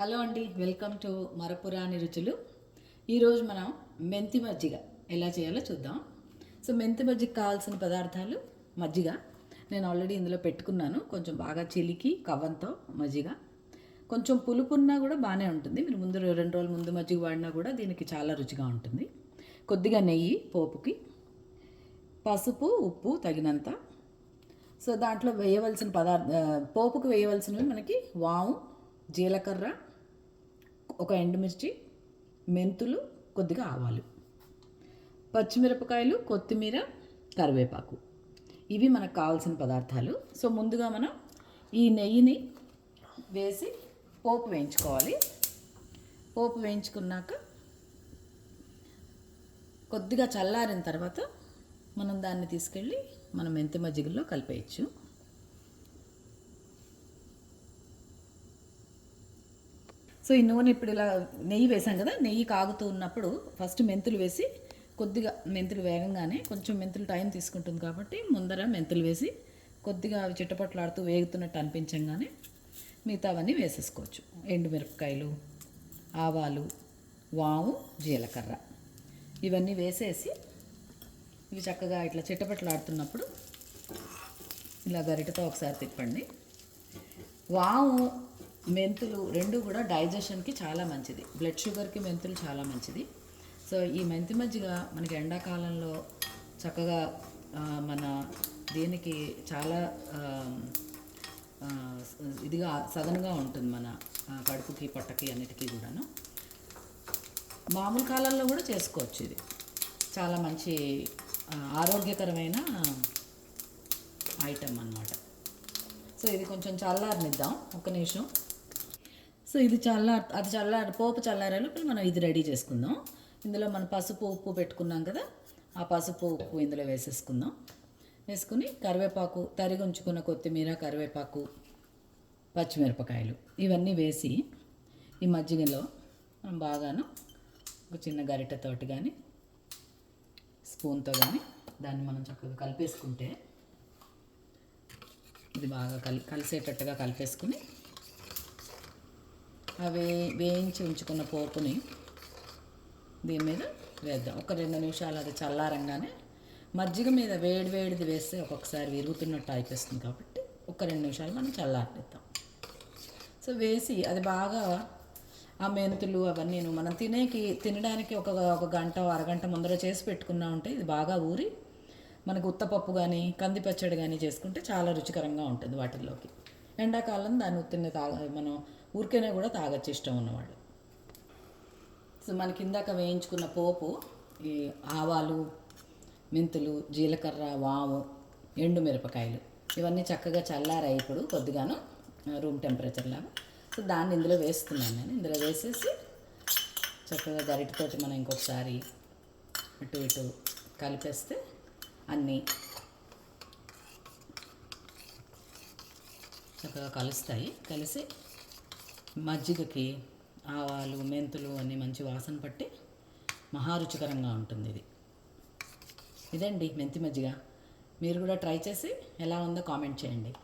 Hello అండి welcome to మరపురాని రుచులు. ఈరోజు మనం మెంతి మజ్జిగ ఎలా చేయాలో చూద్దాం. సో మెంతి మజ్జిగ కావాల్సిన పదార్థాలు మజ్జిగ. నేను ఆల్రెడీ ఇందులో పెట్టుకున్నాను. కొంచెం బాగా చిలికి కవ్వంతో మజ్జిగ. కొంచెం పులుపు ఉన్నా కూడా బాగానే ఉంటుంది. మీరు ముందు రెండు రోజుల ముందు మజ్జిగ వాడినా కూడా దీనికి చాలా రుచిగా ఉంటుంది. కొద్దిగా నెయ్యి పోపుకి పసుపు ఉప్పు తగినంత. సో దాంట్లో వేయవలసిన పదార్థ పోపుకు వేయవలసినవి మనకి వాము జీలకర్ర ఒక ఎండుమిర్చి మెంతులు కొద్దిగా ఆవాలు పచ్చిమిరపకాయలు కొత్తిమీర కరివేపాకు. ఇవి మనకు కావాల్సిన పదార్థాలు. సో ముందుగా మనం ఈ నెయ్యిని వేసి పోపు వేయించుకోవాలి. పోపు వేయించుకున్నాక కొద్దిగా చల్లారిన తర్వాత మనం దాన్ని తీసుకెళ్ళి మనం మెంతి మజ్జిగలో కలిపేయచ్చు. సో ఈ నూనె ఇప్పుడు ఇలా నెయ్యి వేసాం కదా నెయ్యి కాగుతూ ఉన్నప్పుడు ఫస్ట్ మెంతులు వేసి కొద్దిగా మెంతులు వేగంగానే కొంచెం మెంతులు టైం తీసుకుంటుంది కాబట్టి ముందర మెంతులు వేసి కొద్దిగా అవి చిట్టపట్లాడుతూ వేగుతున్నట్టు అనిపించంగానే మిగతావన్నీ వేసేసుకోవచ్చు. ఎండుమిరపకాయలు ఆవాలు వాము జీలకర్ర ఇవన్నీ వేసేసి ఇవి చక్కగా ఇట్లా చిట్టపట్లాడుతున్నప్పుడు ఇలా గరిటతో ఒకసారి తిప్పండి. వాము మెంతులు రెండు కూడా డైజెషన్కి చాలా మంచిది. బ్లడ్ షుగర్కి మెంతులు చాలా మంచిది. సో ఈ మెంతి మజ్జిగ మనకి ఎండాకాలంలో చక్కగా మన దీనికి చాలా ఇదిగా సగనుగా ఉంటుంది మన కడుపుకి పొట్టకి అన్నిటికీ కూడాను. మామూలు కాలంలో కూడా చేసుకోవచ్చు ఇది. చాలా మంచి ఆరోగ్యకరమైన ఐటమ్ అన్నమాట. సో ఇది కొంచెం చల్లారనిద్దాం. ఒక నిమిషం. సో ఇది చల్లార్ అది చల్లారి పోపు చల్లారాలు మనం ఇది రెడీ చేసుకుందాం. ఇందులో మనం పసుపు ఉప్పు పెట్టుకున్నాం కదా ఆ పసుపు ఉప్పు ఇందులో వేసేసుకుందాం. వేసుకుని కరివేపాకు తరిగి ఉంచుకున్న కొత్తిమీర కరివేపాకు పచ్చిమిరపకాయలు ఇవన్నీ వేసి ఈ మజ్జిగలో మనం బాగాను ఒక చిన్న గరిటెతోటి కానీ స్పూన్తో కానీ దాన్ని మనం చక్కగా కలిపేసుకుంటే ఇది బాగా కలి కలిసేటట్టుగా కలిపేసుకుని అవి వేయించి ఉంచుకున్న పోపుని దీని మీద వేద్దాం. ఒక రెండు నిమిషాలు అది చల్లారంగానే మజ్జిగ మీద వేడి వేడిది వేస్తే ఒక్కొక్కసారి విరుగుతున్నట్టు అయిపోతుంది కాబట్టి ఒక రెండు నిమిషాలు మనం చల్లారిద్దాం సో వేసి అది బాగా ఆ మెంతులు అవన్నీ మనం తినేకి తినడానికి ఒక ఒక గంట అరగంట ముందర చేసి పెట్టుకున్నా ఉంటే ఇది బాగా ఊరి మనకు ఉత్తపప్పు కానీ కందిపచ్చడి కానీ చేసుకుంటే చాలా రుచికరంగా ఉంటుంది వాటిల్లోకి. ఎండాకాలం దాన్ని ఉత్తిన తాగ మనం ఊరికేనే కూడా తాగొచ్చు ఇష్టం ఉన్నవాళ్ళు. సో మనకి ఇందాక వేయించుకున్న పోపు ఈ ఆవాలు మెంతులు జీలకర్ర వాము ఎండు మిరపకాయలు ఇవన్నీ చక్కగా చల్లారాయి ఇప్పుడు కొద్దిగాను రూమ్ టెంపరేచర్ లాగా. సో దాన్ని ఇందులో వేస్తున్నాను నేను. ఇందులో వేసేసి చక్కగా గరిటతోటి మనం ఇంకొకసారి ఇటు ఇటు కలిపేస్తే అన్నీ చక్కగా కలుస్తాయి. కలిసి మజ్జిగకి ఆవాలు మెంతులు అన్నీ మంచి వాసన పట్టి మహారుచికరంగా ఉంటుంది ఇది. ఇదండి మెంతి మజ్జిగ. మీరు కూడా ట్రై చేసి ఎలా ఉందో కామెంట్ చేయండి.